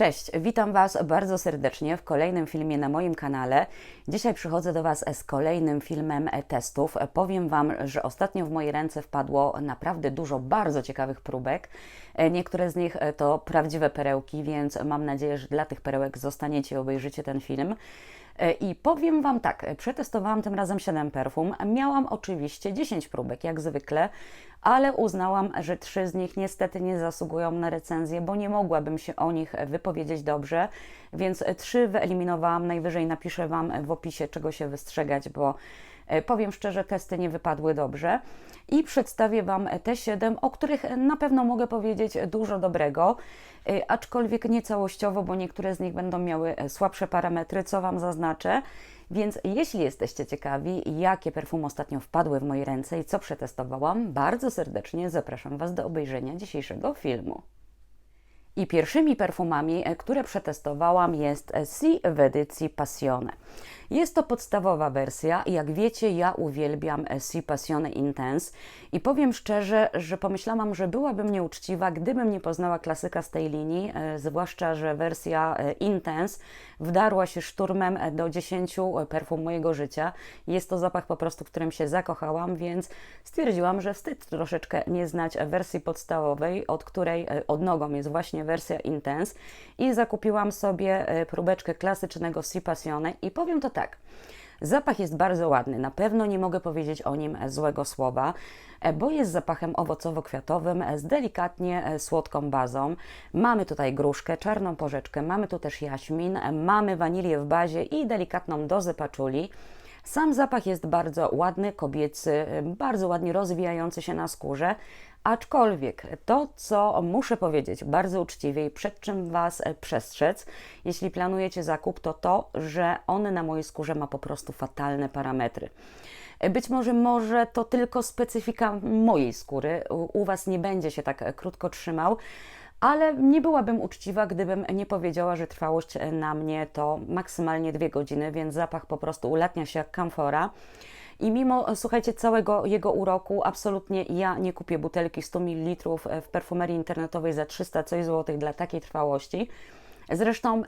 Cześć, witam Was bardzo serdecznie w kolejnym filmie na moim kanale. Dzisiaj przychodzę do Was z kolejnym filmem testów. Powiem Wam, że ostatnio w moje ręce wpadło naprawdę dużo bardzo ciekawych próbek. Niektóre z nich to prawdziwe perełki, więc mam nadzieję, że dla tych perełek zostaniecie i obejrzycie ten film. I powiem Wam tak, przetestowałam tym razem 7 perfum. Miałam oczywiście 10 próbek, jak zwykle, ale uznałam, że trzy z nich niestety nie zasługują na recenzję, bo nie mogłabym się o nich wypowiedzieć dobrze, więc trzy wyeliminowałam. Najwyżej napiszę Wam w opisie, czego się wystrzegać, bo e, powiem szczerze, testy nie wypadły dobrze. I przedstawię Wam te 7, o których na pewno mogę powiedzieć dużo dobrego, e, aczkolwiek nie całościowo, bo niektóre z nich będą miały słabsze parametry, co Wam zaznaczę. Więc jeśli jesteście ciekawi, jakie perfumy ostatnio wpadły w moje ręce i co przetestowałam, bardzo serdecznie zapraszam Was do obejrzenia dzisiejszego filmu. I pierwszymi perfumami, e, które przetestowałam jest Si w edycji Passione. Jest to podstawowa wersja. Jak wiecie, ja uwielbiam Si Passione Intense i powiem szczerze, że pomyślałam, że byłabym nieuczciwa, gdybym nie poznała klasyka z tej linii, e, zwłaszcza, że wersja e, Intense wdarła się szturmem do 10 perfum mojego życia. Jest to zapach po prostu, którym się zakochałam, więc stwierdziłam, że wstyd troszeczkę nie znać wersji podstawowej, od której odnogą jest właśnie wersja Intense i zakupiłam sobie próbeczkę klasycznego Si Passione i powiem to tak, tak. Zapach jest bardzo ładny, na pewno nie mogę powiedzieć o nim złego słowa, bo jest zapachem owocowo-kwiatowym z delikatnie słodką bazą. Mamy tutaj gruszkę, czarną porzeczkę, mamy tu też jaśmin, mamy wanilię w bazie i delikatną dozę paczuli. Sam zapach jest bardzo ładny, kobiecy, bardzo ładnie rozwijający się na skórze, Aczkolwiek to, co muszę powiedzieć bardzo uczciwie i przed czym Was przestrzec, jeśli planujecie zakup, to to, że on na mojej skórze ma po prostu fatalne parametry. Być może może to tylko specyfika mojej skóry, u Was nie będzie się tak krótko trzymał, ale nie byłabym uczciwa, gdybym nie powiedziała, że trwałość na mnie to maksymalnie dwie godziny, więc zapach po prostu ulatnia się jak kamfora. I mimo, słuchajcie, całego jego uroku, absolutnie ja nie kupię butelki 100 ml w perfumerii internetowej za 300 coś złotych dla takiej trwałości. Zresztą e,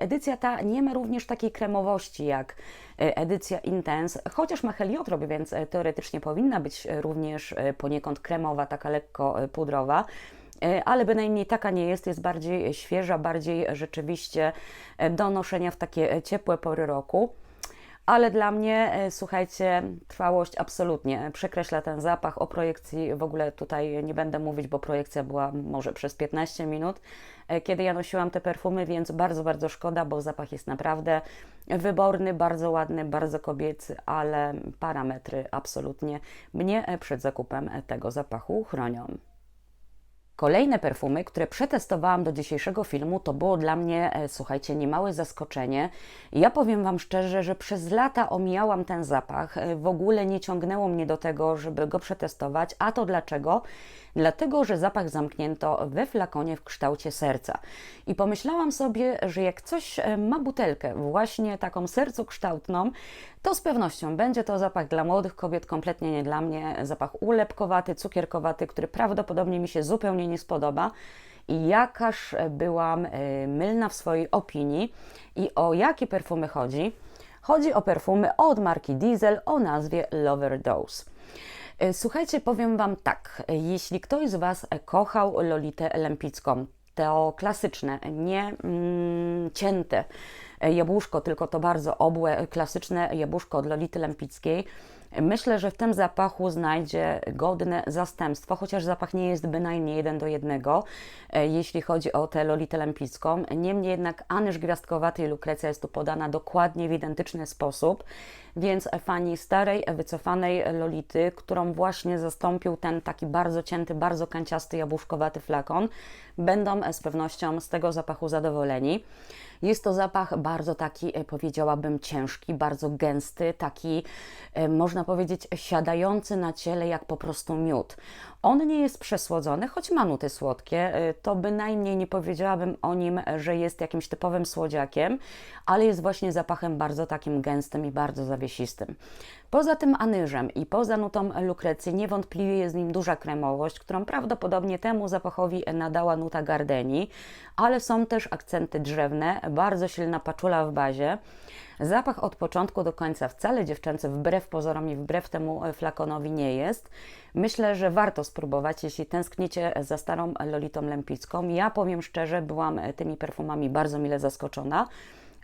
edycja ta nie ma również takiej kremowości jak e, edycja Intense, chociaż ma heliotrop, więc e, teoretycznie powinna być również poniekąd kremowa, taka lekko pudrowa ale bynajmniej taka nie jest, jest bardziej świeża, bardziej rzeczywiście do noszenia w takie ciepłe pory roku ale dla mnie, e, słuchajcie, trwałość absolutnie przekreśla ten zapach. O projekcji w ogóle tutaj nie będę mówić, bo projekcja była może przez 15 minut, e, kiedy ja nosiłam te perfumy, więc bardzo, bardzo szkoda, bo zapach jest naprawdę wyborny, bardzo ładny, bardzo kobiecy, ale parametry absolutnie mnie przed zakupem tego zapachu chronią. Kolejne perfumy, które przetestowałam do dzisiejszego filmu, to było dla mnie, e, słuchajcie, niemałe zaskoczenie. Ja powiem Wam szczerze, że przez lata omijałam ten zapach. E, w ogóle nie ciągnęło mnie do tego, żeby go przetestować. A to dlaczego? Dlatego, że zapach zamknięto we flakonie w kształcie serca. I pomyślałam sobie, że jak coś e, ma butelkę właśnie taką sercokształtną, to z pewnością będzie to zapach dla młodych kobiet, kompletnie nie dla mnie. Zapach ulepkowaty, cukierkowaty, który prawdopodobnie mi się zupełnie nie spodoba. I jakaż byłam e, mylna w swojej opinii. I o jakie perfumy chodzi? Chodzi o perfumy od marki Diesel o nazwie Lover Dose. E, słuchajcie, powiem Wam tak, jeśli ktoś z Was kochał Lolitę Lempicką, to klasyczne, nie mm, cięte jabłuszko, tylko to bardzo obłe, klasyczne jabłuszko od Lolity Lempickiej, Myślę, że w tym zapachu znajdzie godne zastępstwo, chociaż zapach nie jest bynajmniej jeden do jednego, e, jeśli chodzi o tę Lolitę Lempicką. Niemniej jednak Anyż Gwiazdkowaty i Lukrecja jest tu podana dokładnie w identyczny sposób, więc fani starej, wycofanej Lolity, którą właśnie zastąpił ten taki bardzo cięty, bardzo kanciasty, jabłuszkowaty flakon, będą z pewnością z tego zapachu zadowoleni. Jest to zapach bardzo taki, e, powiedziałabym, ciężki, bardzo gęsty, taki, e, powiedzieć, siadający na ciele jak po prostu miód. On nie jest przesłodzony, choć ma nuty słodkie, e, to bynajmniej nie powiedziałabym o nim, że jest jakimś typowym słodziakiem, ale jest właśnie zapachem bardzo takim gęstym i bardzo zawiesistym. Poza tym anyżem i poza nutą lukrecji niewątpliwie jest nim duża kremowość, którą prawdopodobnie temu zapachowi nadała nuta gardeni, ale są też akcenty drzewne, bardzo silna paczula w bazie. Zapach od początku do końca wcale dziewczęcy, wbrew pozorom i wbrew temu flakonowi nie jest. Myślę, że warto spróbować, jeśli tęsknicie za starą Lolitą Lempicką. Ja powiem szczerze, byłam tymi perfumami bardzo mile zaskoczona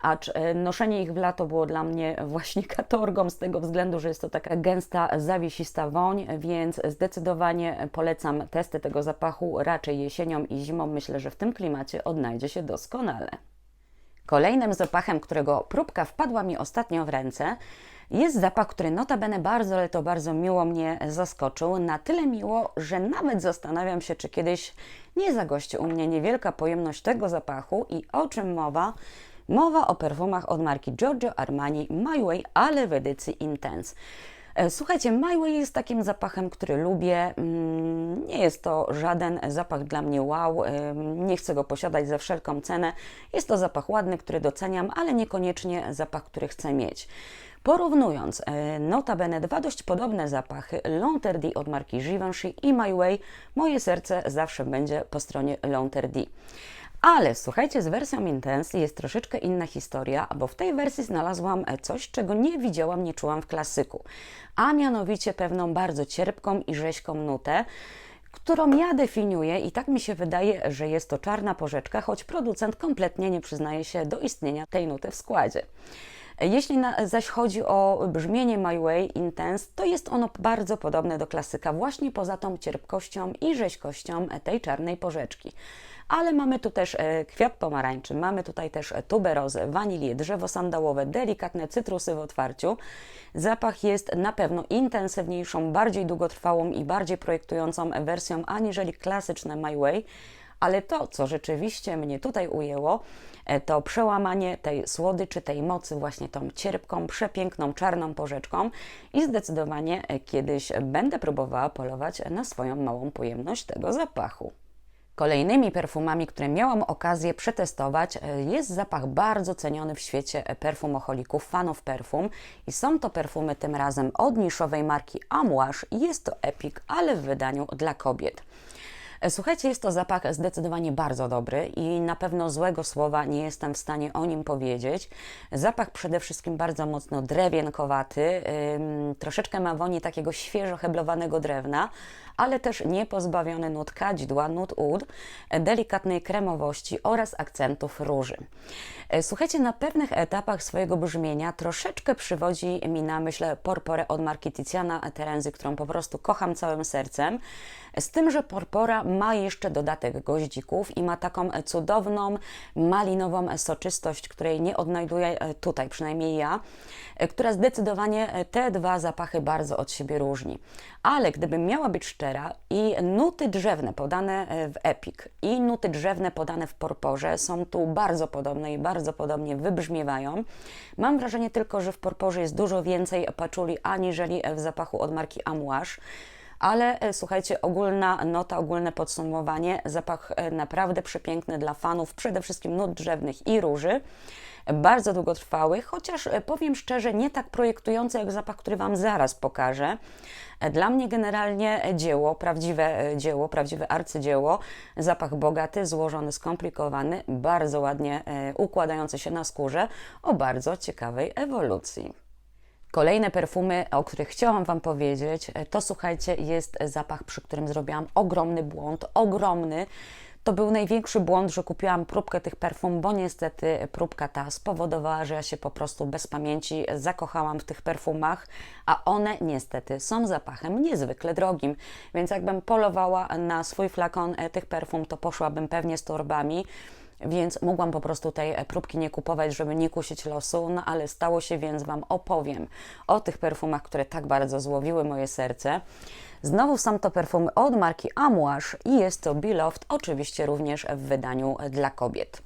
acz e, noszenie ich w lato było dla mnie właśnie katorgą z tego względu, że jest to taka gęsta, zawiesista woń, więc zdecydowanie polecam testy tego zapachu raczej jesienią i zimą. Myślę, że w tym klimacie odnajdzie się doskonale. Kolejnym zapachem, którego próbka wpadła mi ostatnio w ręce, jest zapach, który notabene bardzo, ale to bardzo miło mnie zaskoczył. Na tyle miło, że nawet zastanawiam się, czy kiedyś nie zagości u mnie niewielka pojemność tego zapachu i o czym mowa, Mowa o perfumach od marki Giorgio Armani My Way, ale w edycji Intense. E, słuchajcie, My Way jest takim zapachem, który lubię. Mm, nie jest to żaden zapach dla mnie wow, e, nie chcę go posiadać za wszelką cenę. Jest to zapach ładny, który doceniam, ale niekoniecznie zapach, który chcę mieć. Porównując e, notabene dwa dość podobne zapachy L'Enterdy od marki Givenchy i My Way, moje serce zawsze będzie po stronie L'Enterdy. Ale słuchajcie, z wersją Intense jest troszeczkę inna historia, bo w tej wersji znalazłam coś, czego nie widziałam, nie czułam w klasyku, a mianowicie pewną bardzo cierpką i rzeźką nutę, którą ja definiuję i tak mi się wydaje, że jest to czarna porzeczka, choć producent kompletnie nie przyznaje się do istnienia tej nuty w składzie. Jeśli na, zaś chodzi o brzmienie My Way Intense, to jest ono bardzo podobne do klasyka, właśnie poza tą cierpkością i rzeźkością tej czarnej porzeczki ale mamy tu też e, kwiat pomarańczy, mamy tutaj też tuberozę, wanilię, drzewo sandałowe, delikatne cytrusy w otwarciu. Zapach jest na pewno intensywniejszą, bardziej długotrwałą i bardziej projektującą wersją aniżeli klasyczne My Way, ale to, co rzeczywiście mnie tutaj ujęło, e, to przełamanie tej słodyczy, tej mocy właśnie tą cierpką, przepiękną, czarną porzeczką i zdecydowanie e, kiedyś będę próbowała polować na swoją małą pojemność tego zapachu. Kolejnymi perfumami, które miałam okazję przetestować, e, jest zapach bardzo ceniony w świecie perfumoholików, fanów perfum i są to perfumy tym razem od niszowej marki Amouage jest to Epic, ale w wydaniu dla kobiet. E, słuchajcie, jest to zapach zdecydowanie bardzo dobry i na pewno złego słowa nie jestem w stanie o nim powiedzieć. Zapach przede wszystkim bardzo mocno drewienkowaty, troszeczkę ma woni takiego świeżo heblowanego drewna, ale też nie pozbawiony nut kadzidła, nut ud, delikatnej kremowości oraz akcentów róży. E, słuchajcie, na pewnych etapach swojego brzmienia troszeczkę przywodzi mi na myśl porporę od marki Tiziana Terenzy, którą po prostu kocham całym sercem. Z tym, że porpora ma jeszcze dodatek goździków i ma taką cudowną, malinową soczystość, której nie odnajduję e, tutaj, przynajmniej ja, e, która zdecydowanie te dwa zapachy bardzo od siebie różni. Ale gdybym miała być szczera i nuty drzewne podane w Epic i nuty drzewne podane w porporze są tu bardzo podobne i bardzo podobnie wybrzmiewają. Mam wrażenie tylko, że w porporze jest dużo więcej paczuli aniżeli w zapachu od marki Amouage ale e, słuchajcie, ogólna nota, ogólne podsumowanie, zapach e, naprawdę przepiękny dla fanów, przede wszystkim nut drzewnych i róży bardzo długotrwały, chociaż e, powiem szczerze, nie tak projektujący jak zapach, który Wam zaraz pokażę. Dla mnie generalnie dzieło, prawdziwe dzieło, prawdziwe arcydzieło, zapach bogaty, złożony, skomplikowany, bardzo ładnie układający się na skórze, o bardzo ciekawej ewolucji. Kolejne perfumy, o których chciałam Wam powiedzieć, e, to słuchajcie, jest zapach, przy którym zrobiłam ogromny błąd, ogromny. To był największy błąd, że kupiłam próbkę tych perfum, bo niestety próbka ta spowodowała, że ja się po prostu bez pamięci zakochałam w tych perfumach, a one niestety są zapachem niezwykle drogim. Więc jakbym polowała na swój flakon e, tych perfum, to poszłabym pewnie z torbami więc mogłam po prostu tej próbki nie kupować, żeby nie kusić losu, no ale stało się, więc Wam opowiem o tych perfumach, które tak bardzo złowiły moje serce. Znowu są to perfumy od marki Amouage i jest to Beloved, oczywiście również w wydaniu dla kobiet.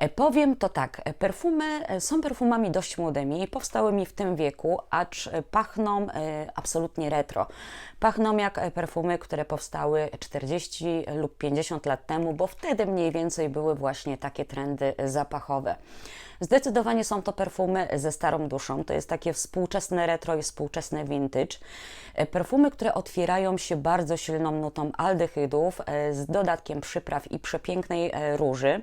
E, Powiem to tak, e, perfumy e, są perfumami dość młodymi, powstały mi w tym wieku, acz pachną absolutnie retro. Pachną jak perfumy, które powstały 40 lub 50 lat temu, bo wtedy mniej więcej były właśnie takie trendy zapachowe. Zdecydowanie są to perfumy ze starą duszą. To jest takie współczesne retro i współczesne vintage. Perfumy, które otwierają się bardzo silną nutą aldehydów z dodatkiem przypraw i przepięknej róży.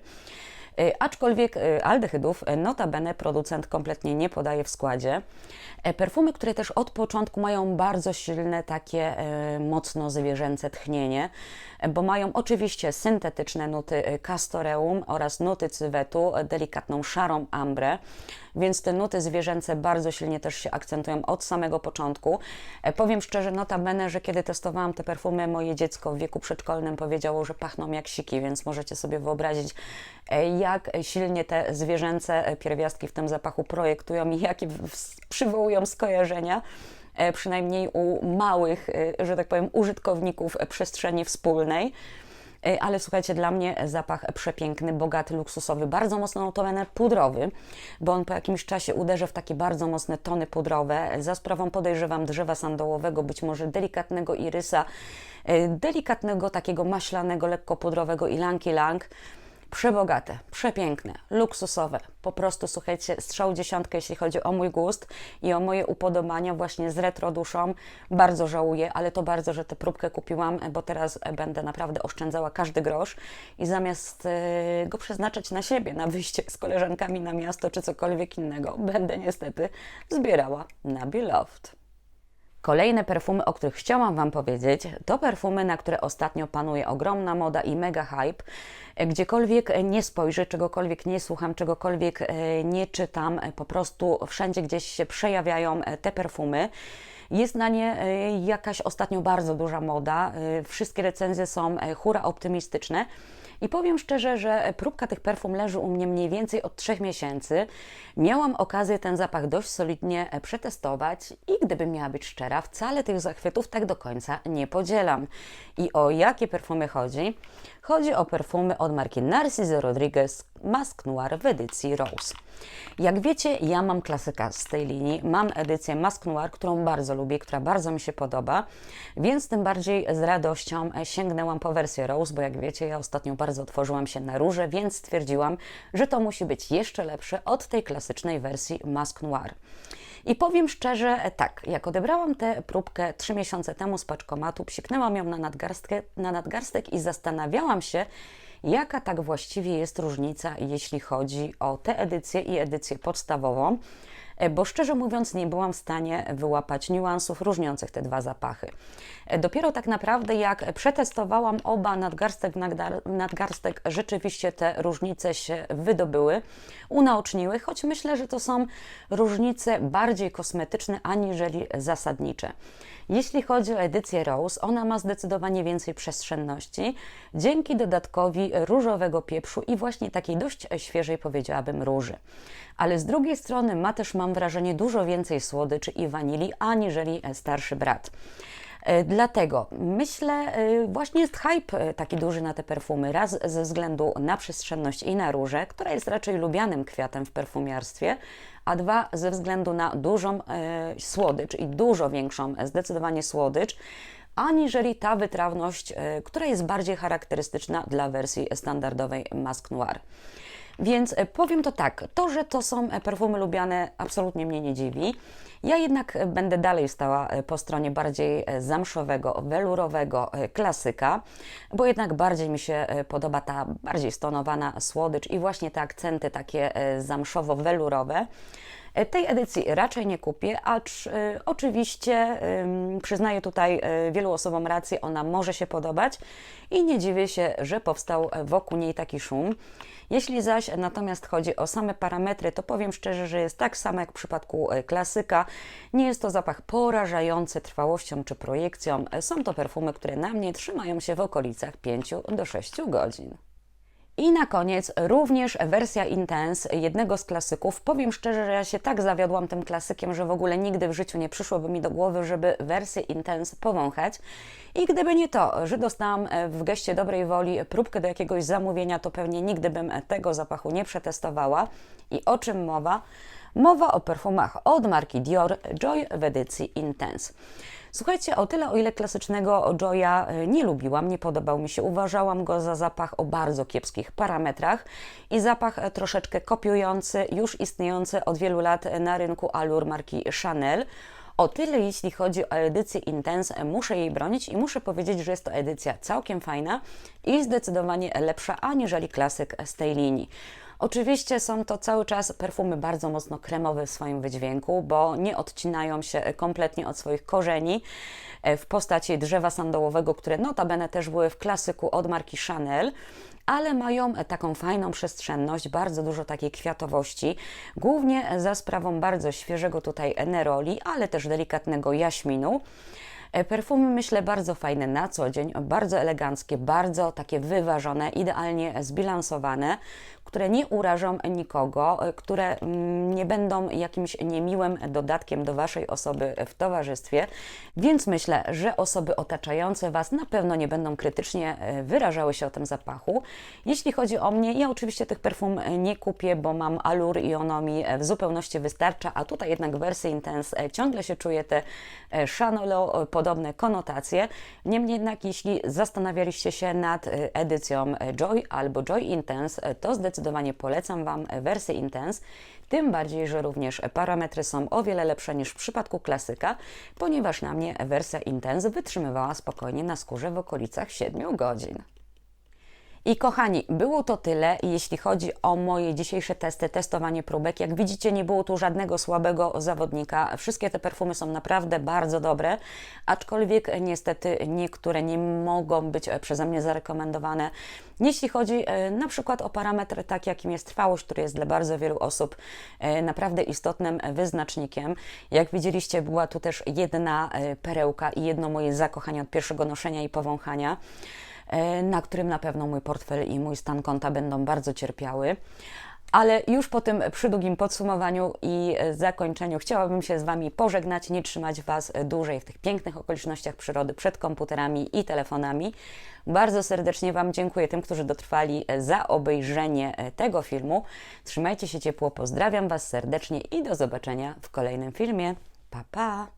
E, Aczkolwiek e, aldehydów e, notabene producent kompletnie nie podaje w składzie. Perfumy, które też od początku mają bardzo silne takie mocno zwierzęce tchnienie, bo mają oczywiście syntetyczne nuty castoreum oraz nuty cywetu, delikatną szarą ambrę, więc te nuty zwierzęce bardzo silnie też się akcentują od samego początku. Powiem szczerze, notabene, że kiedy testowałam te perfumy, moje dziecko w wieku przedszkolnym powiedziało, że pachną jak siki, więc możecie sobie wyobrazić, e, jak silnie te zwierzęce e, pierwiastki w tym zapachu projektują i jakie przywołują skojarzenia e, przynajmniej u małych, e, że tak powiem, użytkowników przestrzeni wspólnej. Ale słuchajcie, dla mnie zapach przepiękny, bogaty, luksusowy, bardzo mocno notowany pudrowy, bo on po jakimś czasie uderza w takie bardzo mocne tony pudrowe, za sprawą podejrzewam drzewa sandołowego, być może delikatnego irysa, delikatnego takiego maślanego, lekko pudrowego ilanki lang. Przebogate, przepiękne, luksusowe. Po prostu słuchajcie, strzał dziesiątkę, jeśli chodzi o mój gust i o moje upodobania właśnie z retro duszą. Bardzo żałuję, ale to bardzo, że tę próbkę kupiłam, bo teraz będę naprawdę oszczędzała każdy grosz i zamiast e, go przeznaczać na siebie, na wyjście z koleżankami na miasto czy cokolwiek innego, będę niestety zbierała na Beloved. Kolejne perfumy, o których chciałam Wam powiedzieć, to perfumy, na które ostatnio panuje ogromna moda i mega hype. Gdziekolwiek nie spojrzę, czegokolwiek nie słucham, czegokolwiek e, nie czytam, e, po prostu wszędzie gdzieś się przejawiają e, te perfumy. Jest na nie jakaś ostatnio bardzo duża moda. Wszystkie recenzje są hura optymistyczne. I powiem szczerze, że próbka tych perfum leży u mnie mniej więcej od trzech miesięcy. Miałam okazję ten zapach dość solidnie e, przetestować i gdybym miała być szczera, wcale tych zachwytów tak do końca nie podzielam. I o jakie perfumy chodzi? Chodzi o perfumy od marki Narciso Rodriguez Mask Noir w edycji Rose. Jak wiecie, ja mam klasyka z tej linii. Mam edycję Mask Noir, którą bardzo lubię, która bardzo mi się podoba, więc tym bardziej z radością e, sięgnęłam po wersję Rose, bo jak wiecie, ja ostatnio bardzo otworzyłam się na róże, więc stwierdziłam, że to musi być jeszcze lepsze od tej klasycznej wersji Mask Noir. I powiem szczerze, e, tak, jak odebrałam tę próbkę trzy miesiące temu z paczkomatu, psiknęłam ją na, na nadgarstek i zastanawiałam się, jaka tak właściwie jest różnica, jeśli chodzi o tę edycję i edycję podstawową, bo szczerze mówiąc nie byłam w stanie wyłapać niuansów różniących te dwa zapachy. E, Dopiero tak naprawdę jak przetestowałam oba nadgarstek, nadgarstek, rzeczywiście te różnice się wydobyły, unaoczniły, choć myślę, że to są różnice bardziej kosmetyczne aniżeli zasadnicze. Jeśli chodzi o edycję Rose, ona ma zdecydowanie więcej przestrzenności dzięki dodatkowi różowego pieprzu i właśnie takiej dość świeżej, powiedziałabym, róży. Ale z drugiej strony ma też, mam wrażenie, dużo więcej słodyczy i wanilii aniżeli starszy brat. E, Dlatego myślę, e, właśnie jest hype e, taki duży na te perfumy. Raz ze względu na przestrzenność i na różę, która jest raczej lubianym kwiatem w perfumiarstwie, a dwa ze względu na dużą e, słodycz i dużo większą e, zdecydowanie słodycz, aniżeli ta wytrawność, e, która jest bardziej charakterystyczna dla wersji standardowej Mask Noir. Więc e, powiem to tak, to, że to są e, perfumy lubiane, absolutnie mnie nie dziwi. Ja jednak e, będę dalej stała po stronie bardziej zamszowego, welurowego klasyka, bo jednak bardziej mi się podoba ta bardziej stonowana słodycz i właśnie te akcenty takie zamszowo-welurowe. Tej edycji raczej nie kupię, acz e, oczywiście przyznaję tutaj e, wielu osobom rację, ona może się podobać i nie dziwię się, że powstał e, wokół niej taki szum. Jeśli zaś natomiast chodzi o same parametry, to powiem szczerze, że jest tak samo jak w przypadku e, klasyka. Nie jest to zapach porażający trwałością czy projekcją. E, Są to perfumy, które na mnie trzymają się w okolicach 5 do 6 godzin. I na koniec również wersja Intense jednego z klasyków. Powiem szczerze, że ja się tak zawiodłam tym klasykiem, że w ogóle nigdy w życiu nie przyszłoby mi do głowy, żeby wersję Intense powąchać. I gdyby nie to, że dostałam e, w geście dobrej woli próbkę do jakiegoś zamówienia, to pewnie nigdy bym tego zapachu nie przetestowała. I o czym mowa? Mowa o perfumach od marki Dior Joy w edycji Intense. Słuchajcie, o tyle, o ile klasycznego Joya e, nie lubiłam, nie podobał mi się, uważałam go za zapach o bardzo kiepskich parametrach i zapach e, troszeczkę kopiujący już istniejący od wielu lat na rynku Allure marki Chanel. O tyle, jeśli chodzi o edycję Intense, muszę jej bronić i muszę powiedzieć, że jest to edycja całkiem fajna i zdecydowanie lepsza aniżeli klasyk z tej linii. Oczywiście są to cały czas perfumy bardzo mocno kremowe w swoim wydźwięku, bo nie odcinają się kompletnie od swoich korzeni e, w postaci drzewa sandałowego, które notabene też były w klasyku od marki Chanel ale mają taką fajną przestrzenność, bardzo dużo takiej kwiatowości, głównie za sprawą bardzo świeżego tutaj neroli, ale też delikatnego jaśminu. E, perfumy myślę bardzo fajne na co dzień, bardzo eleganckie, bardzo takie wyważone, idealnie zbilansowane, które nie urażą nikogo, e, które mm, nie będą jakimś niemiłym dodatkiem do Waszej osoby w towarzystwie, więc myślę, że osoby otaczające Was na pewno nie będą krytycznie e, wyrażały się o tym zapachu. Jeśli chodzi o mnie, ja oczywiście tych perfum nie kupię, bo mam Allure i ono mi w zupełności wystarcza, a tutaj jednak w wersji Intense ciągle się czuje te Chanelo podobne konotacje. Niemniej jednak, jeśli zastanawialiście się nad edycją Joy albo Joy Intense, to zdecydowanie polecam Wam wersję Intense. Tym bardziej, że również parametry są o wiele lepsze niż w przypadku klasyka, ponieważ na mnie wersja Intense wytrzymywała spokojnie na skórze w okolicach 7 godzin. I kochani, było to tyle, jeśli chodzi o moje dzisiejsze testy, testowanie próbek. Jak widzicie, nie było tu żadnego słabego zawodnika. Wszystkie te perfumy są naprawdę bardzo dobre, aczkolwiek niestety niektóre nie mogą być przeze mnie zarekomendowane. Jeśli chodzi e, na przykład o parametr, tak jakim jest trwałość, który jest dla bardzo wielu osób e, naprawdę istotnym wyznacznikiem. Jak widzieliście, była tu też jedna e, perełka i jedno moje zakochanie od pierwszego noszenia i powąchania. E, na którym na pewno mój portfel i mój stan konta będą bardzo cierpiały. Ale już po tym przydługim podsumowaniu i zakończeniu chciałabym się z Wami pożegnać, nie trzymać Was dłużej w tych pięknych okolicznościach przyrody przed komputerami i telefonami. Bardzo serdecznie Wam dziękuję tym, którzy dotrwali za obejrzenie tego filmu. Trzymajcie się ciepło, pozdrawiam Was serdecznie i do zobaczenia w kolejnym filmie. Pa, pa!